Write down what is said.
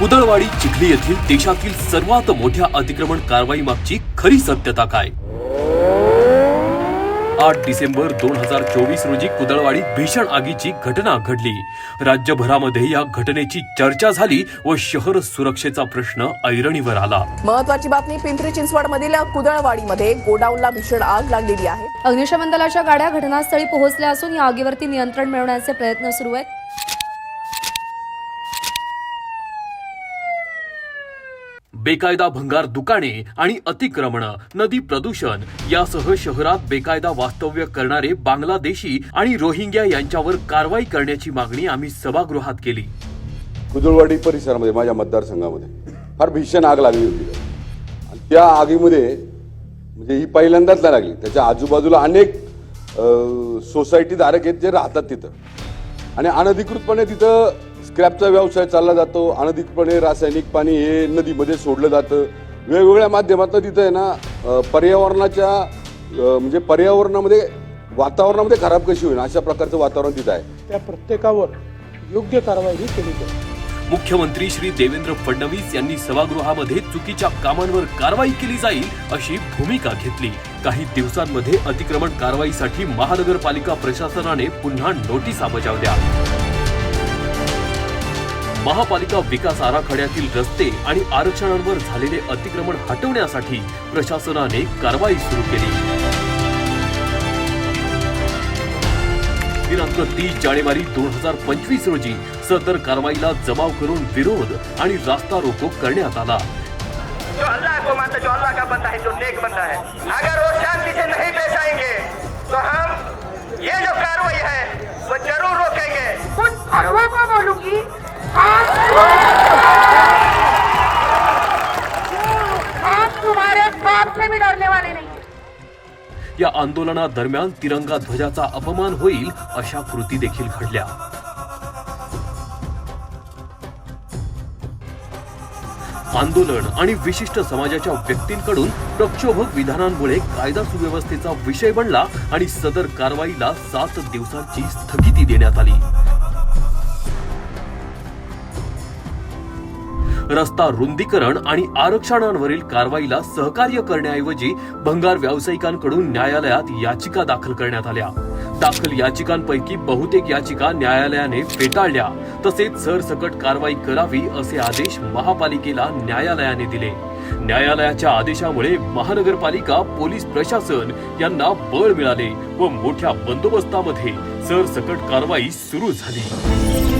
कुदळवाडी चिखली येथील देशातील सर्वात मोठ्या अतिक्रमण कारवाई मागची खरी सत्यता काय? आठ डिसेंबर दोन हजार चोवीस रोजी कुदळवाडीत भीषण आगीची घटना घडली. राज्यभरामध्ये या घटनेची चर्चा झाली व शहर सुरक्षेचा प्रश्न ऐरणीवर आला. महत्वाची बातमी पिंपरी चिंचवडमधील कुदळवाडीमध्ये गोडाऊनला भीषण आग लागलेली आहे. अग्निशमन दलाच्या गाड्या घटनास्थळी पोहोचल्या असून या आगीवरती नियंत्रण मिळवण्याचे प्रयत्न सुरू आहेत. बेकायदा भंगार दुकाने आणि अतिक्रमण नदी प्रदूषण यासह शहरात बेकायदा वास्तव्य करणारे बांगलादेशी आणि रोहिंग्या यांच्यावर कारवाई करण्याची मागणी आम्ही सभागृहात केली. कुदुळवाडी परिसरामध्ये माझ्या मतदारसंघामध्ये फार भीषण आग लागली होती. आणि त्या आगीमध्ये म्हणजे ही पहिल्यांदाच नाही लागली. त्याच्या आजूबाजूला अनेक सोसायटीधारक सोसायटी धारक आहेत जे राहतात तिथं. आणि अनधिकृतपणे तिथं स्क्रॅपचा व्यवसाय चालला जातो अनधिकृतपणे रासायनिक पाणी हे नदीमध्ये सोडलं जातं. वेगवेगळ्या माध्यमातून तिथं आहे ना पर्यावरणाच्या म्हणजे पर्यावरणामध्ये वातावरणामध्ये खराब कशी होईल अशा प्रकारचं वातावरण तिथं आहे. त्या प्रत्येकावर योग्य कारवाई ही केली जाईल. मुख्यमंत्री श्री देवेंद्र फडणवीस यांनी सभागृहामध्ये चुकीच्या कामांवर कारवाई केली जाईल अशी भूमिका घेतली. काही दिवसांमध्ये अतिक्रमण कारवाईसाठी महानगरपालिका प्रशासनाने पुन्हा नोटिसा बजावल्या. महापालिका विकास आराखड्यातील रस्ते आणि आरक्षणांवर झालेले अतिक्रमण हटवण्यासाठी प्रशासनाने कारवाई सुरू केली. दिनांक तीस जानेवारी दोन हजार पंचवीस रोजी सदर कारवाईला जमाव करून विरोध आणि रास्ता रोको करण्यात आला. जो अल्लाह को मानता जो अल्लाह का बंदा है जो नेक बंदा है। अगर वो शांति या आंदोलनादरम्यान तिरंगा ध्वजाचा अपमान होईल अशा कृती देखील घडल्या. आंदोलन आणि विशिष्ट समाजाच्या व्यक्तींकडून प्रक्षोभक विधानांमुळे कायदा सुव्यवस्थेचा विषय बनला आणि सदर कारवाईला सात दिवसांची स्थगिती देण्यात आली. रस्ता रुंदीकरण आणि आरक्षणांवरील कारवाईला सहकार्य करण्याऐवजी भंगार व्यावसायिकांकडून न्यायालयात याचिका दाखल करण्यात आल्या. दाखल याचिकांपैकी बहुतेक याचिका न्यायालयाने फेटाळल्या तसेच सरसकट कारवाई करावी असे आदेश महापालिकेला न्यायालयाने दिले. न्यायालयाच्या आदेशामुळे महानगरपालिका पोलीस प्रशासन यांना बळ मिळाले व मोठ्या बंदोबस्तामध्ये सरसकट कारवाई सुरू झाली.